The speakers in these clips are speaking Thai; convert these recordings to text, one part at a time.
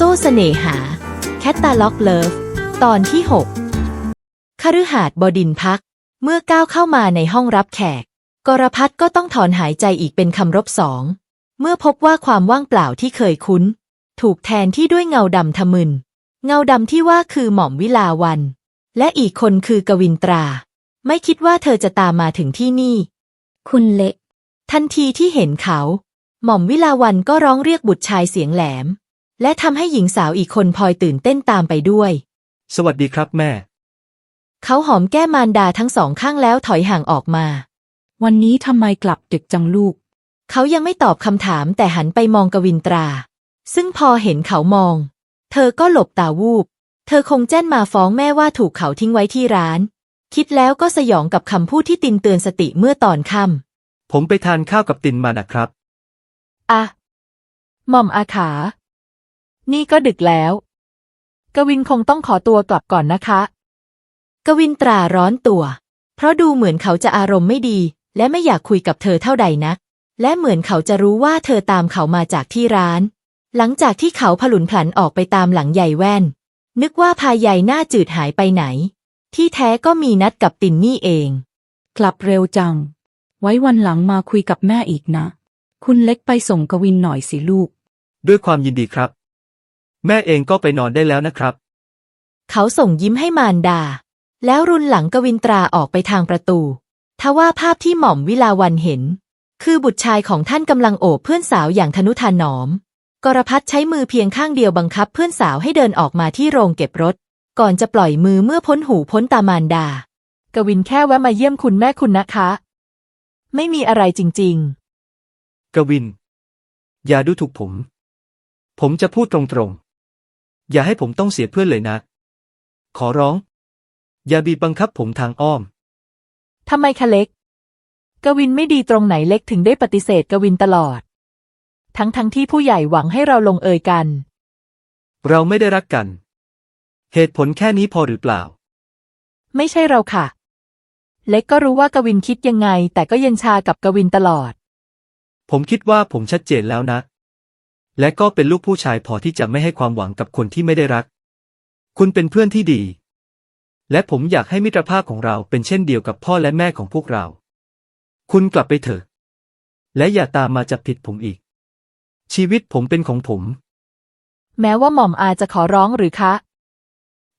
โซ่เสน่หา แคตตาล็อกเลิฟ ตอนที่ 6คฤหาสน์บดินทร์พัก เมื่อก้าวเข้ามาในห้องรับแขก กรพัฒก็ต้องถอนหายใจอีกเป็นคำรบสอง เมื่อพบว่าความว่างเปล่าที่เคยคุ้น ถูกแทนที่ด้วยเงาดำทะมึน เงาดำที่ว่าคือหม่อมวิลาวัน และอีกคนคือกวินตรา ไม่คิดว่าเธอจะตามมาถึงที่นี่ คุณเล็ก ทันทีที่เห็นเขา หม่อมวิลาวันก็ร้องเรียกบุตรชายเสียงแหลม และทำให้หญิงสาวอีกคนพลอยตื่นเต้นตามไปด้วย สวัสดีครับแม่ เขาหอมแก้มมารดาทั้งสองข้างแล้วถอยห่างออกมา วันนี้ทำไมกลับดึกจังลูก เขายังไม่ตอบคำถามแต่หันไปมองกวินตรา ซึ่งพอเห็นเขามอง เธอก็หลบตาวูบ เธอคงแจ้นมาฟ้องแม่ว่าถูกเขาทิ้งไว้ที่ร้าน คิดแล้วก็สยองกับคำพูดที่ตินเตือนสติเมื่อตอนค่ผมไปทานข้าวกับตินมานะครับำอะหม่อมอาขา นี่ก็ดึกแล้ว กวินคงต้องขอตัวกลับก่อนนะคะ กวินตราร้อนตัว เพราะดูเหมือนเขาจะอารมณ์ไม่ดี และไม่อยากคุยกับเธอเท่าใดนัก และเหมือนเขาจะรู้ว่าเธอตามเขามาจากที่ร้าน หลังจากที่เขาผลุนผลันออกไปตามหลังใหญ่แว่น นึกว่าพายใหญ่หน้าจืดหายไปไหน ที่แท้ก็มีนัดกับตินนี่เอง กลับเร็วจัง ไว้วันหลังมาคุยกับแม่อีกนะ คุณเล็กไปส่งกวินหน่อยสิลูก ด้วยความยินดีครับ แม่เองก็ไปนอนได้แล้วนะครับ เขาส่งยิ้มให้มารดา แล้วรุนหลังกวินตราออกไปทางประตู ทว่าภาพที่หม่อมวิลาวันเห็น คือบุตรชายของท่านกำลังโอบเพื่อนสาวอย่างทนุถนอม กรพัฒใช้มือเพียงข้างเดียวบังคับเพื่อนสาวให้เดินออกมาที่โรงเก็บรถ ก่อนจะปล่อยมือเมื่อพ้นหูพ้นตามารดา กวินแค่แวะมาเยี่ยมคุณแม่คุณนะคะ ไม่มีอะไรจริงกวิน อย่าดูถูกผม ผมจะพูดตรงๆ อย่าให้ผมต้องเสียเพื่อนเลยนะ ขอร้อง อย่าบีบบังคับผมทางอ้อมๆทำไมคะเล็ก กวินไม่ดีตรงไหนเล็กถึงได้ปฏิเสธกวินตลอด ทั้งทั้งๆที่ผู้ใหญ่หวังให้เราลงเอยกัน เราไม่ได้รักกัน เหตุผลแค่นี้พอหรือเปล่า ไม่ใช่เราค่ะ เล็กก็รู้ว่ากวินคิดยังไง แต่ก็เย็นชากับกวินตลอด ผมคิดว่าผมชัดเจนแล้วนะ และก็เป็นลูกผู้ชายพอที่จะไม่ให้ความหวังกับคนที่ไม่ได้รัก คุณเป็นเพื่อนที่ดี และผมอยากให้มิตรภาพของเราเป็นเช่นเดียวกับพ่อและแม่ของพวกเรา คุณกลับไปเถอะ และอย่าตามมาจับผิดผมอีก ชีวิตผมเป็นของผม แม้ว่าหม่อมอาจะขอร้องหรือคะ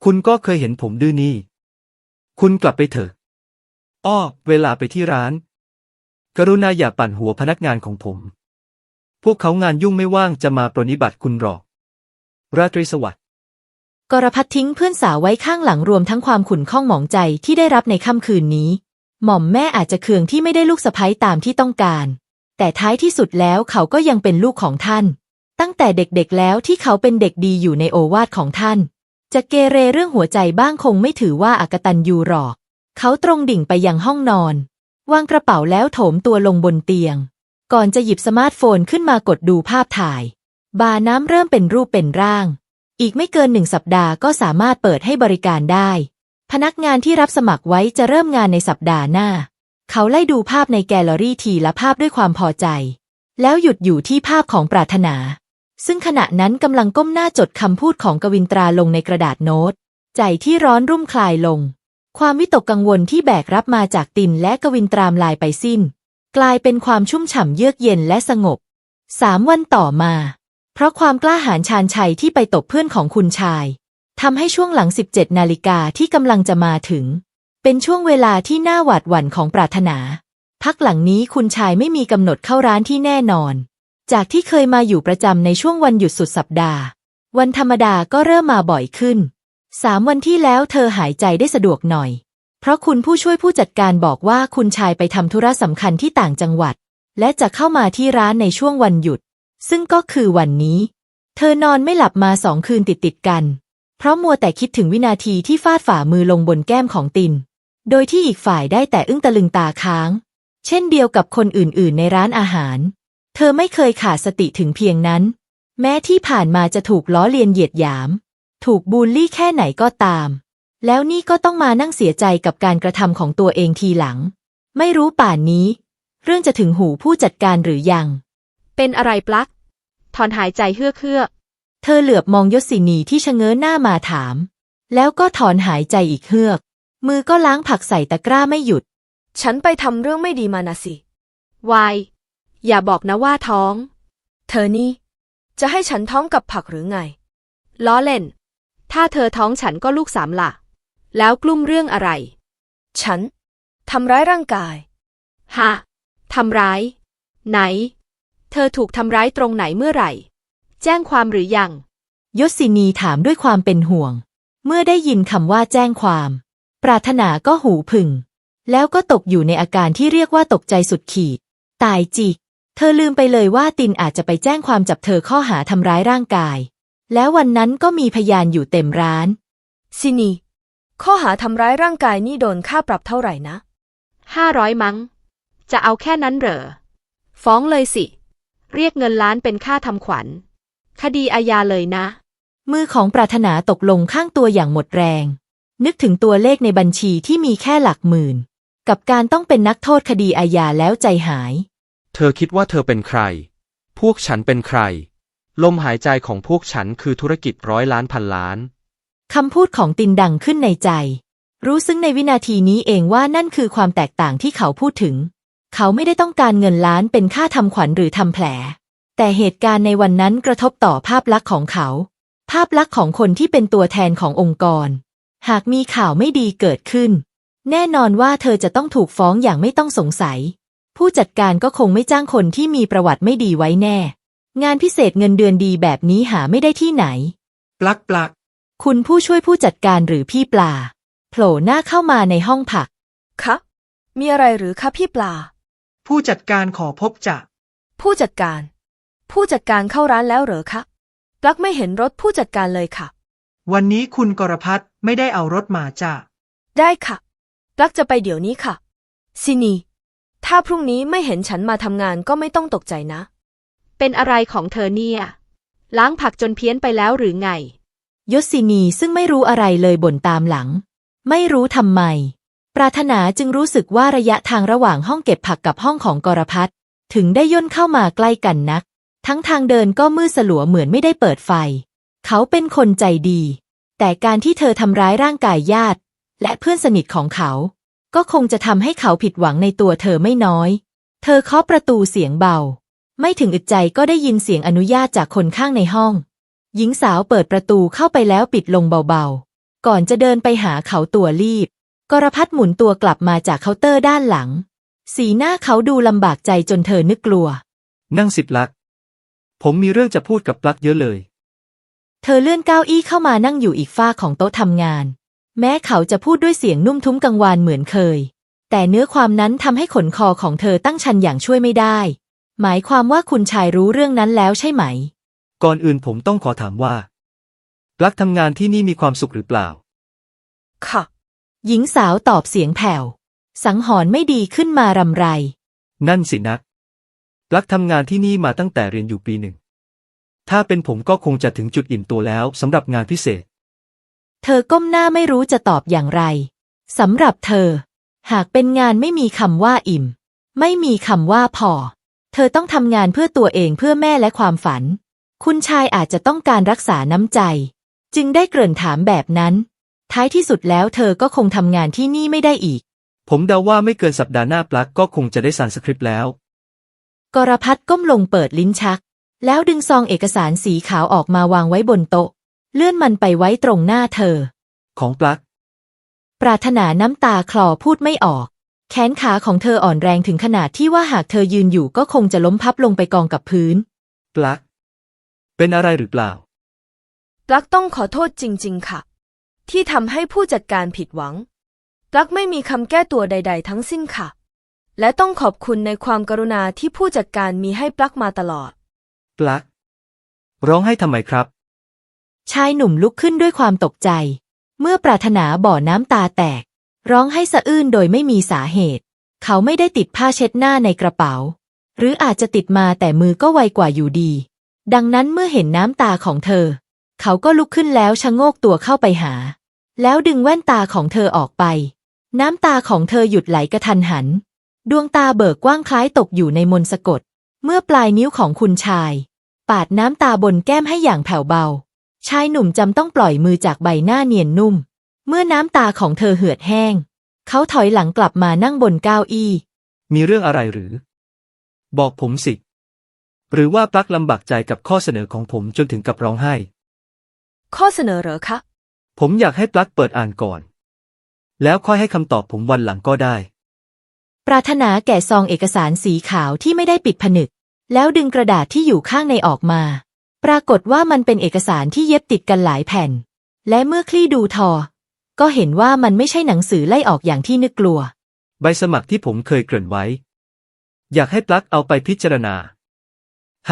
คุณก็เคยเห็นผมดื้อนี่ คุณกลับไปเถอะ อ้อ เวลาไปที่ร้าน กรุณาอย่าปั่นหัวพนักงานของผม พวกเขางานยุ่งไม่ว่างจะมาปรนนิบัติคุณหรอก ราตรีสวัสดิ์ กรพัฒทิ้งเพื่อนสาวไว้ข้างหลังรวมทั้งความขุ่นข้องหมองใจที่ได้รับในค่ำคืนนี้ หม่อมแม่อาจจะเคืองที่ไม่ได้ลูกสะใภ้ตามที่ต้องการ แต่ท้ายที่สุดแล้วเขาก็ยังเป็นลูกของท่าน ตั้งแต่เด็กๆแล้วที่เขาเป็นเด็กดีอยู่ในโอวาทของท่าน จะเกเรเรื่องหัวใจบ้างคงไม่ถือว่าอากตันยูหรอก เขาตรงดิ่งไปยังห้องนอน วางกระเป๋าแล้วโถมตัวลงบนเตียง ก่อนจะหยิบสมาร์ทโฟนขึ้นมากดดูภาพถ่าย บาร์น้ำเริ่มเป็นรูปเป็นร่าง อีกไม่เกินหนึ่งสัปดาห์ก็สามารถเปิดให้บริการได้ พนักงานที่รับสมัครไว้จะเริ่มงานในสัปดาห์หน้า เขาไล่ดูภาพในแกลเลอรี่ทีละภาพด้วยความพอใจ แล้วหยุดอยู่ที่ภาพของปรารถนา ซึ่งขณะนั้นกำลังก้มหน้าจดคำพูดของกวินตราลงในกระดาษโน้ต ใจที่ร้อนรุ่มคลายลง ความวิตกกังวลที่แบกรับมาจากตินและกวินตรามลายไปสิ้น กลายเป็นความชุ่มฉ่ำเยือกเย็นและสงบสามวันต่อมา เพราะความกล้าหาญชาญชัยที่ไปตบเพื่อนของคุณชายทำให้ช่วงหลัง 17 นาฬิกาที่กำลังจะมาถึง เป็นช่วงเวลาที่น่าหวาดหวั่นของปรารถนา พักหลังนี้คุณชายไม่มีกำหนดเข้าร้านที่แน่นอน จากที่เคยมาอยู่ประจำในช่วงวันหยุดสุดสัปดาห์ วันธรรมดาก็เริ่มมาบ่อยขึ้นสามวันที่แล้วเธอหายใจได้สะดวกหน่อย เพราะคุณผู้ช่วยผู้จัดการบอกว่าคุณชายไปทำธุระสำคัญที่ต่างจังหวัด และจะเข้ามาที่ร้านในช่วงวันหยุด ซึ่งก็คือวันนี้ เธอนอนไม่หลับมาสองคืนติดติดกัน เพราะมัวแต่คิดถึงวินาทีที่ฟาดฝ่ามือลงบนแก้มของติน โดยที่อีกฝ่ายได้แต่อึ้งตะลึงตาค้าง เช่นเดียวกับคนอื่น ๆ ในร้านอาหาร เธอไม่เคยขาดสติถึงเพียงนั้น แม้ที่ผ่านมาจะถูกล้อเลียนเหยียดหยาม ถูกบูลลี่แค่ไหนก็ตาม แล้วนี่ก็ต้องมานั่งเสียใจกับการกระทำของตัวเองทีหลัง ไม่รู้ป่านนี้ เรื่องจะถึงหูผู้จัดการหรือยัง เป็นอะไรปลั๊กถอนหายใจเฮือกเฮือกเธอเหลือบมองยศินีที่ชะเง้อหน้ามาถาม แล้วก็ถอนหายใจอีกเฮือก มือก็ล้างผักใส่ตะกร้าไม่หยุด ฉันไปทำเรื่องไม่ดีมานะสิ วาย อย่าบอกนะว่าท้อง เธอนี่ จะให้ฉันท้องกับผักหรือไง ล้อเล่น ถ้าเธอท้องฉันก็ลูกสามละ แล้วกลุ้มเรื่องอะไร ฉันทำร้ายร่างกาย ฮะทำร้าย ไหน เธอถูกทำร้ายตรงไหนเมื่อไหร่ แจ้งความหรือยัง ยศินีถามด้วยความเป็นห่วง เมื่อได้ยินคำว่าแจ้งความ ปรารถนาก็หูผึ่ง แล้วก็ตกอยู่ในอาการที่เรียกว่าตกใจสุดขีด ตายจิก เธอลืมไปเลยว่าตินอาจจะไปแจ้งความจับเธอข้อหาทำร้ายร่างกาย แล้ววันนั้นก็มีพยานอยู่เต็มร้าน ซินี ข้อหาทำร้ายร่างกายนี่โดนค่าปรับเท่าไหร่นะ ห้าร้อยมั้ง จะเอาแค่นั้นเหรอ ฟ้องเลยสิ เรียกเงินล้านเป็นค่าทำขวัญ คดีอาญาเลยนะ มือของปรารถนาตกลงข้างตัวอย่างหมดแรง นึกถึงตัวเลขในบัญชีที่มีแค่หลักหมื่น กับการต้องเป็นนักโทษคดีอาญาแล้วใจหาย เธอคิดว่าเธอเป็นใคร พวกฉันเป็นใคร ลมหายใจของพวกฉันคือธุรกิจร้อยล้านพันล้าน คำพูดของตินดังขึ้นในใจ รู้ซึ้งในวินาทีนี้เองว่านั่นคือความแตกต่างที่เขาพูดถึง เขาไม่ได้ต้องการเงินล้านเป็นค่าทำขวัญหรือทำแผล แต่เหตุการณ์ในวันนั้นกระทบต่อภาพลักษณ์ของเขา ภาพลักษณ์ของคนที่เป็นตัวแทนขององค์กร หากมีข่าวไม่ดีเกิดขึ้น แน่นอนว่าเธอจะต้องถูกฟ้องอย่างไม่ต้องสงสัย ผู้จัดการก็คงไม่จ้างคนที่มีประวัติไม่ดีไว้แน่ งานพิเศษเงินเดือนดีแบบนี้หาไม่ได้ที่ไหน ปลักปลัก คุณผู้ช่วยผู้จัดการหรือพี่ปลา โผล่หน้าเข้ามาในห้องผัก คะ มีอะไรหรือคะพี่ปลา ผู้จัดการขอพบจะผู้จัดการ ผู้จัดการเข้าร้านแล้วเหรอคะปลักไม่เห็นรถผู้จัดการเลยค่ะ วันนี้คุณกรพัฒน์ไม่ได้เอารถมาจ้ะได้ค่ะ ปลักจะไปเดี๋ยวนี้ค่ะซินี ถ้าพรุ่งนี้ไม่เห็นฉันมาทำงานก็ไม่ต้องตกใจนะ เป็นอะไรของเธอเนี่ย ล้างผักจนเพี้ยนไปแล้วหรือไง ยศินีซึ่งไม่รู้อะไรเลยบ่นตามหลัง ไม่รู้ทำไม ปรารถนาจึงรู้สึกว่าระยะทางระหว่างห้องเก็บผักกับห้องของกรพัฒน์ถึงได้ย่นเข้ามาใกล้กันนัก ทั้งทางเดินก็มืดสลัวเหมือนไม่ได้เปิดไฟ เขาเป็นคนใจดี แต่การที่เธอทำร้ายร่างกายญาติ และเพื่อนสนิทของเขา ก็คงจะทำให้เขาผิดหวังในตัวเธอไม่น้อย เธอเคาะประตูเสียงเบา ไม่ถึงอึดใจก็ได้ยินเสียงอนุญาตจากคนข้างในห้อง หญิงสาวเปิดประตูเข้าไปแล้วปิดลงเบาๆ ก่อนจะเดินไปหาเขาตัวรีบ กรพัฒน์หมุนตัวกลับมาจากเคาน์เตอร์ด้านหลัง สีหน้าเขาดูลำบากใจจนเธอนึกกลัว นั่งสิบลัก ผมมีเรื่องจะพูดกับปลักเยอะเลย เธอเลื่อนเก้าอี้เข้ามานั่งอยู่อีกฝ้ากของโต๊ะทำงาน แม้เขาจะพูดด้วยเสียงนุ่มทุ้มกังวานเหมือนเคย แต่เนื้อความนั้นทำให้ขนคอของเธอตั้งชันอย่างช่วยไม่ได้ หมายความว่าคุณชายรู้เรื่องนั้นแล้วใช่ไหม ก่อนอื่นผมต้องขอถามว่า ปลักทำงานที่นี่มีความสุขหรือเปล่า ค่ะ หญิงสาวตอบเสียงแผ่ว สังหรณ์ไม่ดีขึ้นมารำไร นั่นสินะปลักทำงานที่นี่มาตั้งแต่เรียนอยู่ปีหนึ่ง ถ้าเป็นผมก็คงจะถึงจุดอิ่มตัวแล้วสำหรับงานพิเศษ เธอก้มหน้าไม่รู้จะตอบอย่างไรสำหรับเธอ หากเป็นงานไม่มีคำว่าอิ่ม ไม่มีคำว่าพอ เธอต้องทำงานเพื่อตัวเองเพื่อแม่และความฝัน คุณชายอาจจะต้องการรักษาน้ำใจ จึงได้เกริ่นถามแบบนั้น ท้ายที่สุดแล้วเธอก็คงทำงานที่นี่ไม่ได้อีก ผมเดาว่าไม่เกินสัปดาห์หน้าปลักก็คงจะได้สารสคริปต์แล้ว กรพัฒน์ก้มลงเปิดลิ้นชัก แล้วดึงซองเอกสารสีขาวออกมาวางไว้บนโต๊ะ เลื่อนมันไปไว้ตรงหน้าเธอ ของปลักปรารถนาน้ำตาคลอพูดไม่ออก แขนขาของเธออ่อนแรงถึงขนาดที่ว่าหากเธอยืนอยู่ก็คงจะล้มพับลงไปกองกับพื้น ปลัก เป็นอะไรหรือเปล่า ปลั๊กต้องขอโทษจริง ๆ ค่ะ ที่ทำให้ผู้จัดการผิดหวัง ปลั๊กไม่มีคำแก้ตัวใด ๆ ทั้งสิ้นค่ะ และต้องขอบคุณในความกรุณาที่ผู้จัดการมีให้ปลั๊กมาตลอด ปลักร้องให้ทำไมครับ ชายหนุ่มลุกขึ้นด้วยความตกใจ เมื่อปรารถนาบ่อน้ำตาแตก ร้องให้สะอื้นโดยไม่มีสาเหตุ เขาไม่ได้ติดผ้าเช็ดหน้าในกระเป๋า หรืออาจจะติดมาแต่มือก็ไวกว่าอยู่ดี ดังนั้นเมื่อเห็นน้ำตาของเธอ เขาก็ลุกขึ้นแล้วชะโงกตัวเข้าไปหา แล้วดึงแว่นตาของเธอออกไป น้ำตาของเธอหยุดไหลกระทันหัน ดวงตาเบิกกว้างคล้ายตกอยู่ในมนสะกด เมื่อปลายนิ้วของคุณชาย ปาดน้ำตาบนแก้มให้อย่างแผ่วเบา ชายหนุ่มจำต้องปล่อยมือจากใบหน้าเนียนนุ่ม เมื่อน้ำตาของเธอเหือดแห้ง เขาถอยหลังกลับมานั่งบนเก้าอี้ มีเรื่องอะไรหรือ บอกผมสิ หรือว่าปลั๊กลำบากใจกับข้อเสนอของผมจนถึงกับร้องไห้ ข้อเสนอเหรอคะ ผมอยากให้ปลั๊กเปิดอ่านก่อน แล้วค่อยให้คำตอบผมวันหลังก็ได้ ปรารถนาแก่ซองเอกสารสีขาวที่ไม่ได้ปิดผนึก แล้วดึงกระดาษที่อยู่ข้างในออกมา ปรากฏว่ามันเป็นเอกสารที่เย็บติดกันหลายแผ่น และเมื่อคลี่ดูทอ ก็เห็นว่ามันไม่ใช่หนังสือไล่ออกอย่างที่นึกกลัว ใบสมัครที่ผมเคยเกริ่นไว้ อยากให้ปลั๊กเอาไปพิจารณา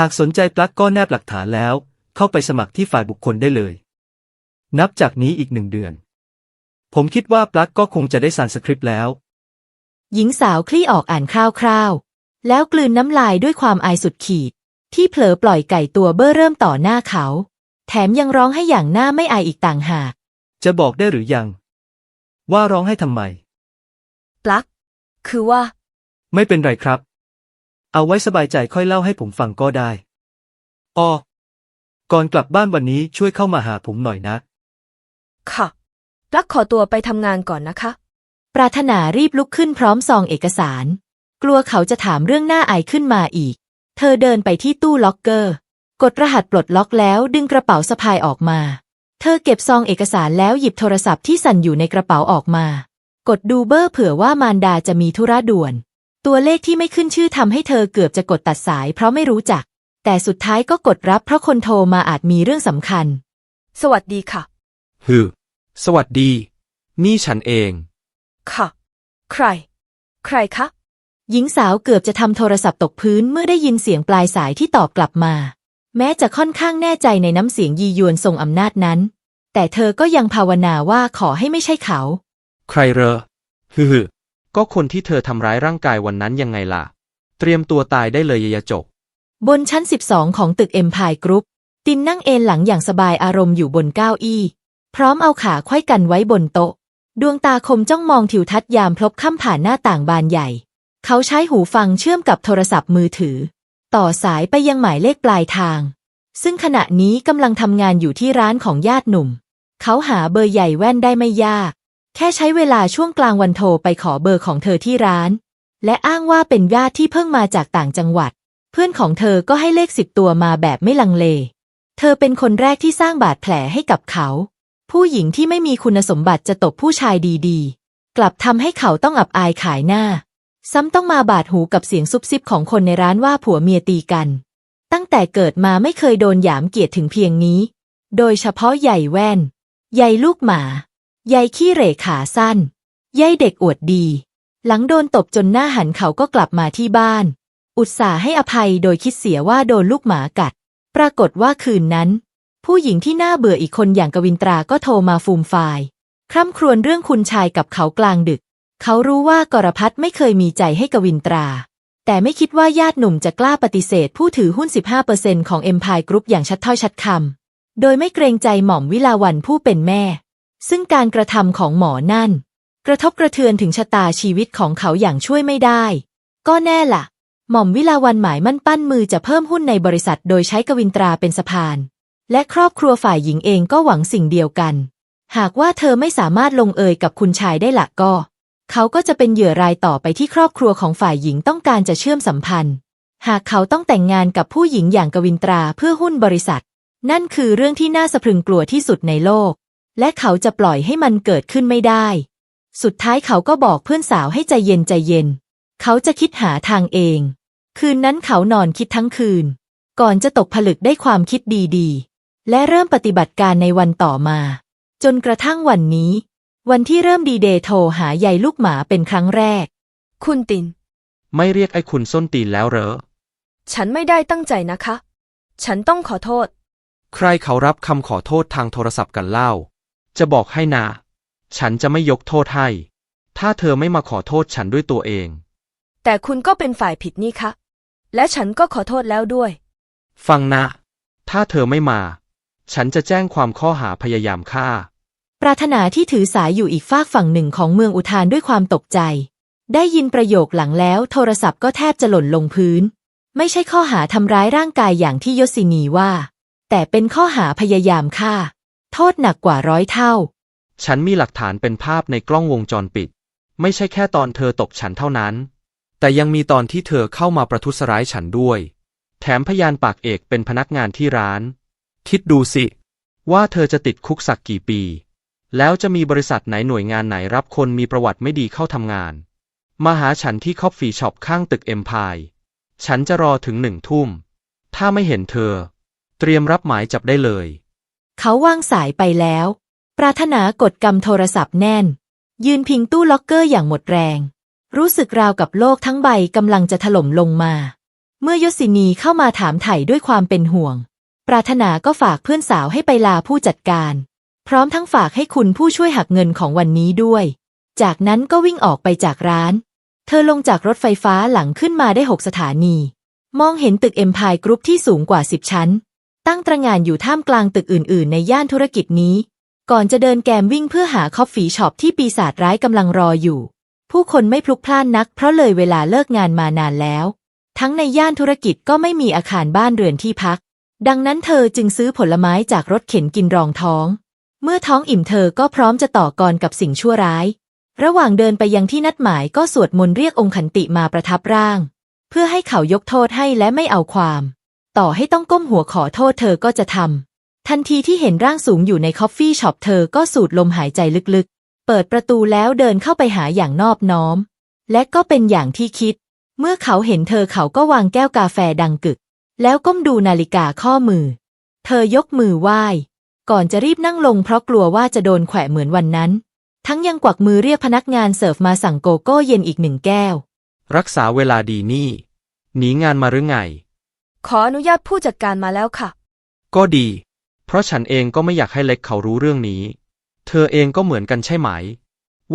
หากสนใจปลั๊กก็แนบหลักฐานแล้ว เข้าไปสมัครที่ฝ่ายบุคคลได้เลย นับจากนี้อีกหนึ่งเดือน ผมคิดว่าปลั๊กก็คงจะได้สานสคริปต์แล้ว หญิงสาวคลี่ออกอ่านคร่าวๆ แล้วกลืนน้ำลายด้วยความอายสุดขีด ที่เผลอปล่อยไก่ตัวเบ้อเริ่มต่อหน้าเขา แถมยังร้องให้อย่างหน้าไม่อายอีกต่างหาก จะบอกได้หรือยัง ว่าร้องให้ทำไม ปลั๊ก คือว่า ไม่เป็นไรครับ เอาไว้สบายใจค่อยเล่าให้ผมฟังก็ได้อ้อก่อนกลับบ้านวันนี้ช่วยเข้ามาหาผมหน่อยนะ ค่ะปลั๊กขอตัวไปทำงานก่อนนะคะ ปรารถนารีบลุกขึ้นพร้อมซองเอกสาร กลัวเขาจะถามเรื่องหน้าอายขึ้นมาอีก เธอเดินไปที่ตู้ล็อกเกอร์ กดรหัสปลดล็อกแล้วดึงกระเป๋าสะพายออกมา เธอเก็บซองเอกสารแล้วหยิบโทรศัพท์ที่สั่นอยู่ในกระเป๋าออกมา กดดูเบอร์เผื่อว่ามารดาจะมีธุระด่วน ตัวเลขที่ไม่ขึ้นชื่อทำให้เธอเกือบจะกดตัดสาย เพราะไม่รู้จัก แต่สุดท้ายก็กดรับเพราะคนโทรมาอาจมีเรื่องสำคัญ สวัสดีค่ะฮึสวัสดี นี่ฉันเอง ค่ะ ใคร ใครคะ หญิงสาวเกือบจะทำโทรศัพท์ตกพื้นเมื่อได้ยินเสียงปลายสายที่ตอบกลับมา แม้จะค่อนข้างแน่ใจในน้ำเสียงยียวนทรงอำนาจนั้น แต่เธอก็ยังภาวนาว่าขอให้ไม่ใช่เขา ใครเหรอฮึฮึ ก็คนที่เธอทำร้ายร่างกายวันนั้นยังไงล่ะ เตรียมตัวตายได้เลยยายจกบนชั้น 12 ของตึกเอ็มพายกรุ๊ปตินนั่งเอนหลังอย่างสบายอารมณ์อยู่บนเก้าอี้ พร้อมเอาขาไขว้กันไว้บนโต๊ะ ดวงตาคมจ้องมองทิวทัศน์ยามพลบค่ำผ่านหน้าต่างบานใหญ่ เขาใช้หูฟังเชื่อมกับโทรศัพท์มือถือ ต่อสายไปยังหมายเลขปลายทาง ซึ่งขณะนี้กำลังทำงานอยู่ที่ร้านของญาติหนุ่ม เขาหาเบอร์ใหญ่แว่นได้ไม่ยาก แค่ใช้เวลาช่วงกลางวันโทรไปขอเบอร์ของเธอที่ร้าน และอ้างว่าเป็นญาติที่เพิ่งมาจากต่างจังหวัด เพื่อนของเธอก็ให้เลขสิบตัวมาแบบไม่ลังเล เธอเป็นคนแรกที่สร้างบาดแผลให้กับเขา ผู้หญิงที่ไม่มีคุณสมบัติจะตบผู้ชายดีๆ กลับทำให้เขาต้องอับอายขายหน้า ซ้ำต้องมาบาดหูกับเสียงซุบซิบของคนในร้านว่าผัวเมียตีกัน ตั้งแต่เกิดมาไม่เคยโดนหยามเกียรติถึงเพียงนี้ โดยเฉพาะใหญ่แว่นใยลูกหมา ใยขี้เหร่ขาสั้นใยเด็กอวดดี หลังโดนตบจนหน้าหันเขาก็กลับมาที่บ้าน อุตส่าห์ให้อภัยโดยคิดเสียว่าโดนลูกหมากัด ปรากฏว่าคืนนั้น ผู้หญิงที่น่าเบื่ออีกคนอย่างกวินตราก็โทรมาฟูมฟายคร่ำครวญเรื่องคุณชายกับเขากลางดึก เขารู้ว่ากรพัฒไม่เคยมีใจให้กวินตรา แต่ไม่คิดว่าญาติหนุ่มจะกล้าปฏิเสธผู้ถือหุ้น 15%ของเอ็มพายกรุ๊ปอย่างชัดถ้อยชัดคำโดยไม่เกรงใจหม่อมวิลาวันผู้เป็นแม่ ซึ่งการกระทำของหมอนั่น กระทบกระเทือนถึงชะตาชีวิตของเขาอย่างช่วยไม่ได้ ก็แน่ล่ะ หม่อมวิลาวันหมายมั่นปั้นมือจะเพิ่มหุ้นในบริษัทโดยใช้กวินตราเป็นสะพาน และครอบครัวฝ่ายหญิงเองก็หวังสิ่งเดียวกัน หากว่าเธอไม่สามารถลงเอยกับคุณชายได้ละก็ เขาก็จะเป็นเหยื่อรายต่อไปที่ครอบครัวของฝ่ายหญิงต้องการจะเชื่อมสัมพันธ์ หากเขาต้องแต่งงานกับผู้หญิงอย่างกวินตราเพื่อหุ้นบริษัท นั่นคือเรื่องที่น่าสะพรึงกลัวที่สุดในโลก และเขาจะปล่อยให้มันเกิดขึ้นไม่ได้ สุดท้ายเขาก็บอกเพื่อนสาวให้ใจเย็นใจเย็น เขาจะคิดหาทางเอง คืนนั้นเขานอนคิดทั้งคืน ก่อนจะตกผลึกได้ความคิดดีๆ และเริ่มปฏิบัติการในวันต่อมา จนกระทั่งวันนี้ วันที่เริ่มดีเดย์โทรหาใยลูกหมาเป็นครั้งแรก คุณติน ไม่เรียกไอ้คุณส้นตีนแล้วเหรอ ฉันไม่ได้ตั้งใจนะคะ ฉันต้องขอโทษ ใครเขารับคำขอโทษทางโทรศัพท์กันเล่า จะบอกให้นะฉันจะไม่ยกโทษให้ ถ้าเธอไม่มาขอโทษฉันด้วยตัวเอง แต่คุณก็เป็นฝ่ายผิดนี่คะ และฉันก็ขอโทษแล้วด้วย ฟังนะ ถ้าเธอไม่มา ฉันจะแจ้งความข้อหาพยายามฆ่า ปรารถนาที่ถือสายอยู่อีกฝากฝั่งหนึ่งของเมืองอุทานด้วยความตกใจ ได้ยินประโยคหลังแล้ว โทรศัพท์ก็แทบจะหล่นลงพื้น ไม่ใช่ข้อหาทำร้ายร่างกายอย่างที่ยศินีว่า แต่เป็นข้อหาพยายามฆ่า โทษหนักกว่าร้อยเท่า ฉันมีหลักฐานเป็นภาพในกล้องวงจรปิด ไม่ใช่แค่ตอนเธอตบฉันเท่านั้น แต่ยังมีตอนที่เธอเข้ามาประทุษร้ายฉันด้วย แถมพยานปากเอกเป็นพนักงานที่ร้าน คิดดูสิ ว่าเธอจะติดคุกสักกี่ปี แล้วจะมีบริษัทไหนหน่วยงานไหนรับคนมีประวัติไม่ดีเข้าทำงาน มาหาฉันที่คอฟฟี่ช็อปข้างตึกเอ็มพายฉันจะรอถึงหนึ่งทุ่ม ถ้าไม่เห็นเธอ เตรียมรับหมายจับได้เลย เขาวางสายไปแล้ว ปรารถนากดกำโทรศัพท์แน่น ยืนพิงตู้ล็อกเกอร์อย่างหมดแรง รู้สึกราวกับโลกทั้งใบกำลังจะถล่มลงมา เมื่อยศินีเข้ามาถามไถ่ด้วยความเป็นห่วง ปรารถนาก็ฝากเพื่อนสาวให้ไปลาผู้จัดการ พร้อมทั้งฝากให้คุณผู้ช่วยหักเงินของวันนี้ด้วย จากนั้นก็วิ่งออกไปจากร้าน เธอลงจากรถไฟฟ้าหลังขึ้นมาได้หกสถานี มองเห็นตึกเอ็มพายกรุ๊ปที่สูงกว่าสิบชั้น ตั้งตระงานอยู่ท่ามกลางตึกอื่น ๆ ในย่านธุรกิจนี้ ก่อนจะเดินแกมวิ่งเพื่อหาคอฟฟี่ช็อปที่ปีศาจร้ายกำลังรออยู่ ผู้คนไม่พลุกพล่านนัก เพราะเลยเวลาเลิกงานมานานแล้ว ทั้งในย่านธุรกิจก็ไม่มีอาคารบ้านเรือนที่พัก ดังนั้นเธอจึงซื้อผลไม้จากรถเข็นกินรองท้อง เมื่อท้องอิ่มเธอก็พร้อมจะต่อกรกับสิ่งชั่วร้าย ระหว่างเดินไปยังที่นัดหมายก็สวดมนต์เรียกองค์ขันติมาประทับร่าง เพื่อให้เขายกโทษให้และไม่เอาความ ต่อให้ต้องก้มหัวขอโทษเธอก็จะทำทันทีที่เห็นร่างสูงอยู่ในคอฟฟี่ช็อปเธอก็สูดลมหายใจลึกๆ เปิดประตูแล้วเดินเข้าไปหาอย่างนอบน้อม และก็เป็นอย่างที่คิด เมื่อเขาเห็นเธอเขาก็วางแก้วกาแฟดังกึก แล้วก้มดูนาฬิกาข้อมือ เธอยกมือไหว้ ก่อนจะรีบนั่งลงเพราะกลัวว่าจะโดนแขวะเหมือนวันนั้น ทั้งยังกวักมือเรียกพนักงานเสิร์ฟมาสั่งโกโก้เย็นอีกหนึ่งแก้ว รักษาเวลาดีนี่ หนีงานมาหรือไง ขออนุญาตผู้จัดการมาแล้วค่ะ ก็ดี เพราะฉันเองก็ไม่อยากให้เล็กเขารู้เรื่องนี้ เธอเองก็เหมือนกันใช่ไหม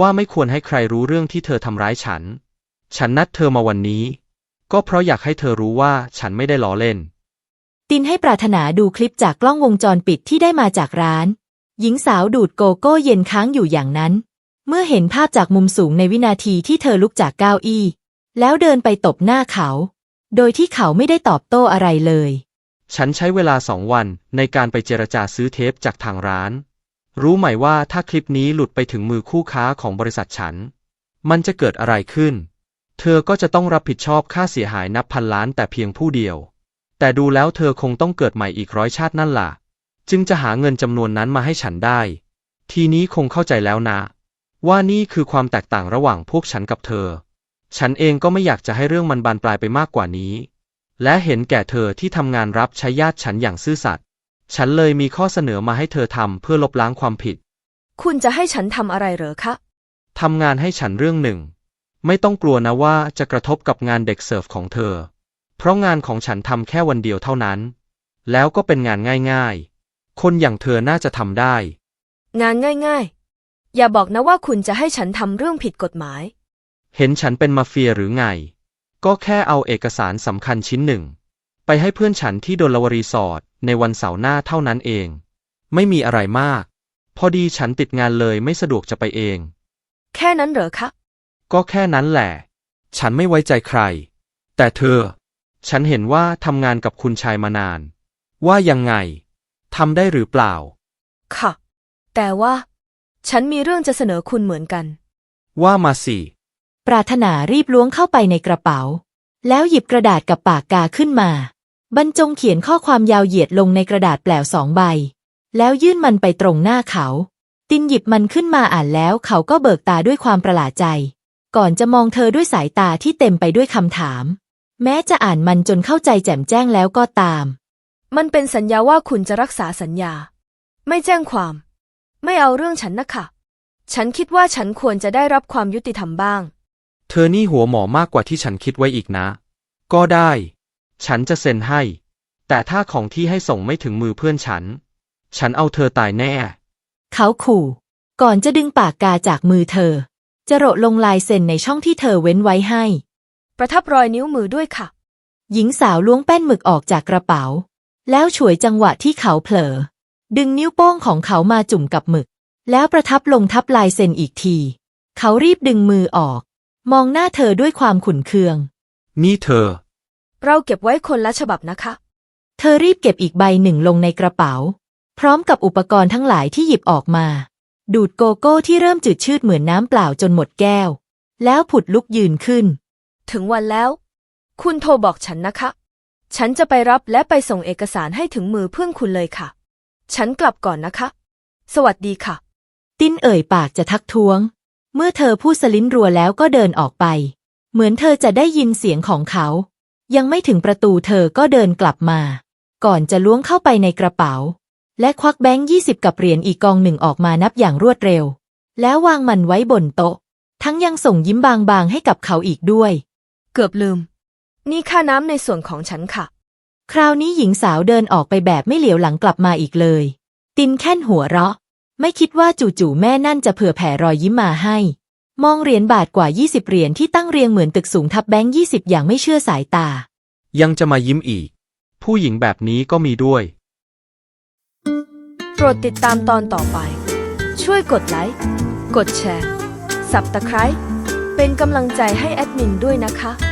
ว่าไม่ควรให้ใครรู้เรื่องที่เธอทำร้ายฉัน ฉันนัดเธอมาวันนี้ ก็เพราะอยากให้เธอรู้ว่าฉันไม่ได้ล้อเล่น ตินให้ปรารถนาดูคลิปจากกล้องวงจรปิดที่ได้มาจากร้าน หญิงสาวดูดโกโก้เย็นค้างอยู่อย่างนั้น เมื่อเห็นภาพจากมุมสูงในวินาทีที่เธอลุกจากเก้าอี้ แล้วเดินไปตบหน้าเขา โดยที่เขาไม่ได้ตอบโต้อะไรเลย ฉันใช้เวลาสองวันในการไปเจรจาซื้อเทปจากทางร้าน รู้ไหมว่าถ้าคลิปนี้หลุดไปถึงมือคู่ค้าของบริษัทฉัน มันจะเกิดอะไรขึ้น เธอก็จะต้องรับผิดชอบค่าเสียหายนับพันล้านแต่เพียงผู้เดียว แต่ดูแล้วเธอคงต้องเกิดใหม่อีกร้อยชาตินั่นล่ะ จึงจะหาเงินจำนวนนั้นมาให้ฉันได้ ทีนี้คงเข้าใจแล้วนะ ว่านี่คือความแตกต่างระหว่างพวกฉันกับเธอ ฉันเองก็ไม่อยากจะให้เรื่องมันบานปลายไปมากกว่านี้ และเห็นแก่เธอที่ทำงานรับใช้ญาติฉันอย่างซื่อสัตย์ ฉันเลยมีข้อเสนอมาให้เธอทำเพื่อลบล้างความผิด คุณจะให้ฉันทำอะไรเหรอคะ ทำงานให้ฉันเรื่องหนึ่ง ไม่ต้องกลัวนะว่าจะกระทบกับงานเด็กเสิร์ฟของเธอ เพราะงานของฉันทำแค่วันเดียวเท่านั้น แล้วก็เป็นงานง่ายๆ คนอย่างเธอน่าจะทำได้ งานง่ายๆ อย่าบอกนะว่าคุณจะให้ฉันทำเรื่องผิดกฎหมาย เห็นฉันเป็นมาเฟียหรือไง ก็แค่เอาเอกสารสำคัญชิ้นหนึ่ง ไปให้เพื่อนฉันที่โดนลวรีสอร์ทในวันเสาร์หน้าเท่านั้นเอง ไม่มีอะไรมาก พอดีฉันติดงานเลยไม่สะดวกจะไปเอง แค่นั้นเหรอคะ ก็แค่นั้นแหละ ฉันไม่ไว้ใจใคร แต่เธอ ฉันเห็นว่าทำงานกับคุณชายมานาน ว่ายังไงทำได้หรือเปล่า ค่ะ แต่ว่า ฉันมีเรื่องจะเสนอคุณเหมือนกัน ว่ามาสิ ปรารถนารีบล้วงเข้าไปในกระเป๋า แล้วหยิบกระดาษกับปากกาขึ้นมา บรรจงเขียนข้อความยาวเหยียดลงในกระดาษแปลวสองใบ แล้วยื่นมันไปตรงหน้าเขา ตินหยิบมันขึ้นมาอ่านแล้วเขาก็เบิกตาด้วยความประหลาดใจ ก่อนจะมองเธอด้วยสายตาที่เต็มไปด้วยคำถาม แม้จะอ่านมันจนเข้าใจแจ่มแจ้งแล้วก็ตาม มันเป็นสัญญาว่าคุณจะรักษาสัญญา ไม่แจ้งความ ไม่เอาเรื่องฉันนะคะฉันคิดว่าฉันควรจะได้รับความยุติธรรมบ้าง เธอนี่หัวหมอมากกว่าที่ฉันคิดไว้อีกนะ ก็ได้ ฉันจะเซ็นให้ แต่ถ้าของที่ให้ส่งไม่ถึงมือเพื่อนฉัน ฉันเอาเธอตายแน่ เขาขู่ ก่อนจะดึงปากกาจากมือเธอ จะโรดลงลายเซ็นในช่องที่เธอเว้นไว้ให้ ประทับรอยนิ้วมือด้วยค่ะ หญิงสาวล้วงแป้นหมึกออกจากกระเป๋า แล้วฉวยจังหวะที่เขาเผลอ ดึงนิ้วโป้งของเขามาจุ่มกับหมึก แล้วประทับลงทับลายเซ็นอีกที เขารีบดึงมือออก มองหน้าเธอด้วยความขุ่นเคือง นี่เธอ เราเก็บไว้คนละฉบับนะคะ เธอรีบเก็บอีกใบหนึ่งลงในกระเป๋า พร้อมกับอุปกรณ์ทั้งหลายที่หยิบออกมา ดูดโกโก้ที่เริ่มจืดชืดเหมือนน้ำเปล่าจนหมดแก้ว แล้วผุดลุกยืนขึ้น ถึงวันแล้ว คุณโทรบอกฉันนะคะ ฉันจะไปรับและไปส่งเอกสารให้ถึงมือเพื่อนคุณเลยค่ะ ฉันกลับก่อนนะคะ สวัสดีค่ะ ติ้นเอ่ยปากจะทักท้วง เมื่อเธอพูดสลิ้นรัวแล้วก็เดินออกไป เหมือนเธอจะได้ยินเสียงของเขา ยังไม่ถึงประตูเธอก็เดินกลับมา ก่อนจะล้วงเข้าไปในกระเป๋า และควักแบงค์ยี่สิบกับเหรียญอีกกองหนึ่งออกมานับอย่างรวดเร็ว แล้ววางมันไว้บนโต๊ะ ทั้งยังส่งยิ้มบางๆให้กับเขาอีกด้วย เกือบลืม นี่ค่าน้ำในส่วนของฉันค่ะ คราวนี้หญิงสาวเดินออกไปแบบไม่เหลียวหลังกลับมาอีกเลย ตินแค่นหัวเราะ ไม่คิดว่าจู่ๆแม่นั่นจะเผื่อแผ่รอยยิ้มมาให้ มองเหรียญบาทกว่า 20 เหรียญที่ตั้งเรียงเหมือนตึกสูงทับแบงค์20อย่างไม่เชื่อสายตา ยังจะมายิ้มอีก ผู้หญิงแบบนี้ก็มีด้วย โปรดติดตามตอนต่อไป ช่วยกดไลค์ กดแชร์ สับตะไคร้เป็นกำลังใจให้แอดมินด้วยนะคะ